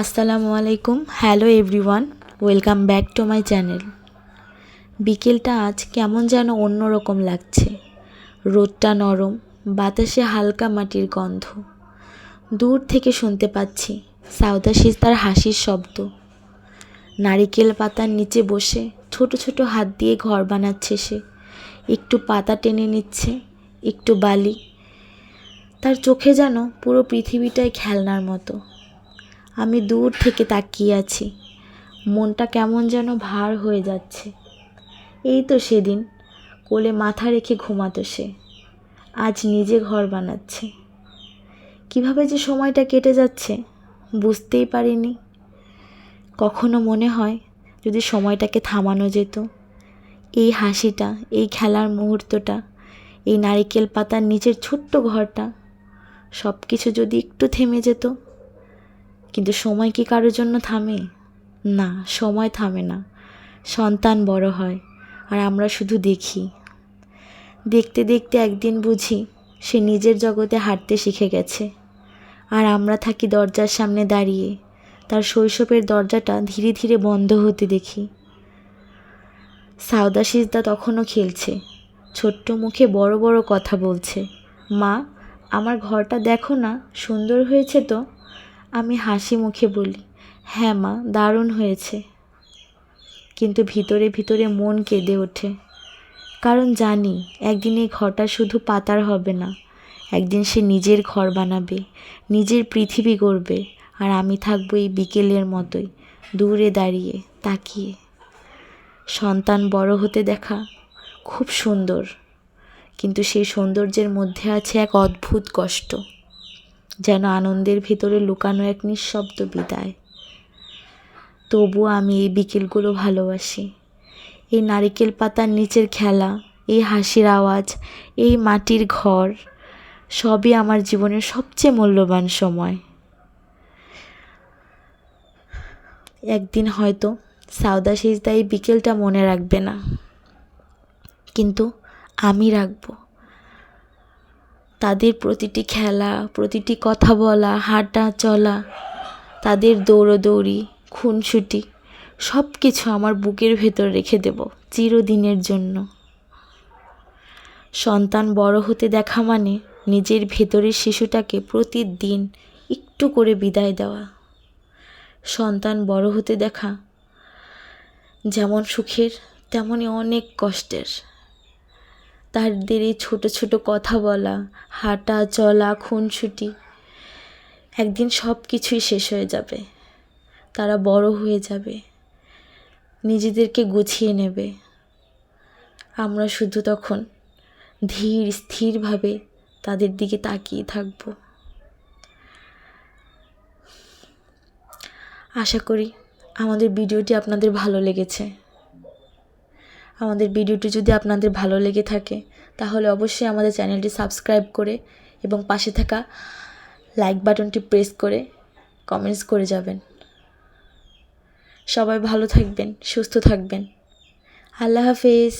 আসসালামু আলাইকুম। Hello everyone welcome back to my channel বিকেলটা আজ কেমন যেন অন্যরকম লাগছে। রোদটা নরম, বাতাসে হালকা মাটির গন্ধ। দূর থেকে শুনতে পাচ্ছি সাউদা সিস্তার হাসির শব্দ। নারিকেল পাতার নিচে বসে ছোট ছোট হাত দিয়ে ঘর বানাচ্ছে সে। একটু পাতা টেনে নিচ্ছে, একটু বালি। তার চোখে যেন পুরো পৃথিবীটাই খেলনার মতো। আমি দূর থেকে তাকিয়ে আছি। মনটা কেমন যেন ভার হয়ে যাচ্ছে। এই তো সেদিন, কোলে মাথা রেখে ঘুমাতো সে। আজ নিজে ঘর বানাচ্ছে। কীভাবে যে সময়টা কেটে যাচ্ছে, বুঝতেই পারিনি। কখনো মনে হয় যদি সময়টাকে থামানো যেত, এই হাসিটা, এই খেলার মুহূর্তটা, এই নারিকেল পাতার নিচের ছোট্ট ঘরটা সব কিছু যদি একটু থেমে যেত কিন্তু সময় কি কারোর জন্য থামে? না, সময় থামে না। সন্তান বড় হয়, আর আমরা শুধু দেখি। দেখতে দেখতে একদিন বুঝি সে নিজের জগতে হাঁটতে শিখে গেছে। আর আমরা থাকি দরজার সামনে দাঁড়িয়ে, তার শৈশবের দরজাটা ধীরে ধীরে বন্ধ হতে দেখি। সাউদা সিজদা তখনও খেলছে, ছোট্ট মুখে বড় বড় কথা বলছে, মা, আমার ঘরটা দেখো না, সুন্দর হয়েছে তো? আমি হাসি মুখে বলি হ্যাঁ মা, দারুণ হয়েছে। কিন্তু ভিতরে ভিতরে মন কেঁদে ওঠে। কারণ জানি, একদিন এই ঘরটা শুধু পাতার হবে না। একদিন সে নিজের ঘর বানাবে, নিজের পৃথিবী গড়বে, আর আমি থাকব এই বিকেলের মতোই, দূরে দাঁড়িয়ে, তাকিয়ে। সন্তান বড় হতে দেখা খুব সুন্দর, কিন্তু সেই সৌন্দর্যের মধ্যে আছে এক অদ্ভুত কষ্ট। যেন আনন্দের ভিতরে লুকানো এক নিঃশব্দ বিদায়। তবুও আমি এই বিকেলগুলো ভালোবাসি। এই নারিকেল পাতার নিচের খেলা, এই হাসির আওয়াজ, এই মাটির ঘর, সবই আমার জীবনের সবচেয়ে মূল্যবান সময়। একদিন হয়তো সাউদা সিজদা এই বিকেলটা মনে রাখবে না। কিন্তু আমি রাখব। তাদের প্রতিটি খেলা, প্রতিটি কথা বলা, হাঁটা, চলা, তাদের দৌড়োদৌড়ি, খুনসুটি সব কিছু আমার বুকের ভেতর রেখে দেব চিরদিনের জন্য। সন্তান বড় হতে দেখা মানে নিজের ভেতরের শিশুটাকে প্রতিদিন একটু করে বিদায় দেওয়া। সন্তান বড় হতে দেখা যেমন সুখের তেমনই অনেক কষ্টের। তাদের এই ছোটো ছোটো কথা বলা, হাঁটা, চলা, খুনসুটি। একদিন সব কিছুই শেষ হয়ে যাবে। তারা বড় হয়ে যাবে। নিজেদেরকে গুছিয়ে নেবে। আমরা শুধু তখন ধীর, স্থিরভাবে তাদের দিকে তাকিয়ে থাকব। আশা করি আমাদের ভিডিওটি আপনাদের ভালো লেগেছে। আমাদের ভিডিওটি যদি আপনাদের ভালো লেগে থাকে, তাহলে অবশ্যই আমাদের চ্যানেলটি সাবস্ক্রাইব করে এবং পাশে থাকা লাইক বাটনটি প্রেস করে কমেন্টস করে যাবেন। সবাই ভালো থাকবেন, সুস্থ থাকবেন। আল্লাহ হাফেজ।